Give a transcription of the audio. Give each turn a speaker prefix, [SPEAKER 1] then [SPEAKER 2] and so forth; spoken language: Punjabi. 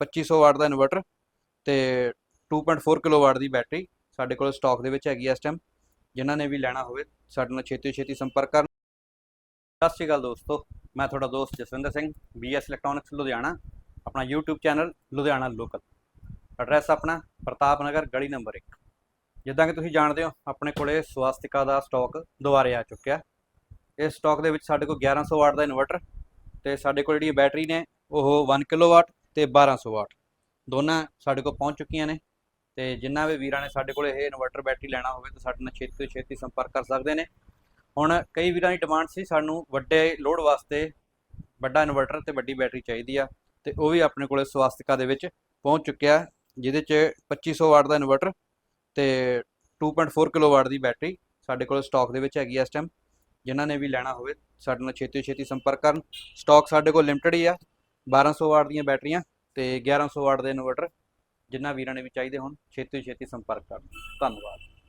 [SPEAKER 1] 2500 ਵਾਟ ਦਾ ਇਨਵਰਟਰ ਤੇ 2.4 ਕਿਲੋਵਾਟ ਦੀ ਬੈਟਰੀ ਸਾਡੇ ਕੋਲ ਸਟਾਕ ਦੇ ਵਿੱਚ ਹੈਗੀ ਆ ਇਸ ਟਾਈਮ ਜਿਨ੍ਹਾਂ ਨੇ ਵੀ ਲੈਣਾ ਹੋਵੇ ਸਾਡੇ ਨਾਲ ਛੇਤੀ ਤੋਂ ਛੇਤੀ ਸੰਪਰਕ ਕਰਨ ਸਤਿ ਸ਼੍ਰੀ ਅਕਾਲ ਦੋਸਤੋ, ਮੈਂ ਤੁਹਾਡਾ ਦੋਸਤ ਜਸਵਿੰਦਰ ਸਿੰਘ BS ਇਲੈਕਟ੍ਰੋਨਿਕਸ ਲੁਧਿਆਣਾ, ਆਪਣਾ YouTube channel Ludhiana local address ਆਪਣਾ ਪ੍ਰਤਾਪ ਨਗਰ, ਗਲੀ ਨੰਬਰ 1 ਜਿੱਦਾਂ ਕਿ ਤੁਸੀਂ ਜਾਣਦੇ ਹੋ, ਆਪਣੇ ਕੋਲੇ ਸਵਾਸਤਿਕਾ ਦਾ ਸਟਾਕ ਦੁਬਾਰੇ ਆ ਚੁੱਕਿਆ। ਇਸ ਸਟਾਕ ਦੇ ਵਿੱਚ ਸਾਡੇ ਕੋਲ 1100 ਵਾਟ ਦਾ ਇਨਵਰਟਰ ਤੇ ਸਾਡੇ ਕੋਲ ਜਿਹੜੀ ਬੈਟਰੀ ਨੇ, ਉਹ 1 ਕਿਲੋਵਾਟ ਤੇ 1200 ਵਾਟ। ਦੋਨਾਂ ਸਾਡੇ ਕੋਲ ਪਹੁੰਚ ਚੁੱਕੀਆਂ ਨੇ ਤੇ ਜਿੰਨਾ ਵੀ ਵੀਰਾਂ ਨੇ ਸਾਡੇ ਕੋਲ ਇਹ ਇਨਵਰਟਰ ਬੈਟਰੀ ਲੈਣਾ ਹੋਵੇ ਤਾਂ ਸਾਡੇ ਨਾਲ ਛੇਤੀ ਤੋਂ ਛੇਤੀ ਸੰਪਰਕ ਕਰ ਸਕਦੇ ਨੇ। ਹੁਣ ਕਈ ਵੀਰਾਂ ਦੀ ਡਿਮਾਂਡ ਸੀ ਸਾਨੂੰ ਵੱਡੇ ਲੋਡ ਵਾਸਤੇ ਵੱਡਾ ਇਨਵਰਟਰ ਤੇ ਵੱਡੀ ਬੈਟਰੀ ਚਾਹੀਦੀ ਆ ਤੇ ਉਹ ਵੀ ਆਪਣੇ ਕੋਲੇ ਸਵਾਸਤਿਕਾ ਦੇ ਵਿੱਚ ਪਹੁੰਚ ਚੁੱਕਿਆ ਜਿਹਦੇ 'ਚ 2500 ਵਾਟ ਦਾ ਇਨਵਰਟਰ ਤੇ 2.4 ਕਿਲੋਵਾਟ ਦੀ ਬੈਟਰੀ ਸਾਡੇ ਕੋਲ ਸਟਾਕ ਦੇ ਵਿੱਚ ਹੈਗੀ ਆ ਇਸ ਟਾਈਮ ਜਿਨ੍ਹਾਂ ਨੇ ਵੀ ਲੈਣਾ ਹੋਵੇ, ਸਾਡੇ ਨਾਲ ਛੇਤੀ ਤੋਂ ਛੇਤੀ ਸੰਪਰਕ ਕਰਨ। ਸਟਾਕ ਸਾਡੇ ਕੋਲ ਲਿਮਟਿਡ ਹੀ ਆ। 1200 ਵਾਟ ਦੀਆਂ ਬੈਟਰੀਆਂ ਤੇ 1100 ਵਾਟ ਦੇ ਇਨਵਰਟਰ ਜਿਨ੍ਹਾਂ ਵੀਰਾਂ ਨੇ ਵੀ ਚਾਹੀਦੇ ਹੋਣ, ਛੇਤੀ ਛੇਤੀ ਸੰਪਰਕ ਕਰਨ। ਧੰਨਵਾਦ।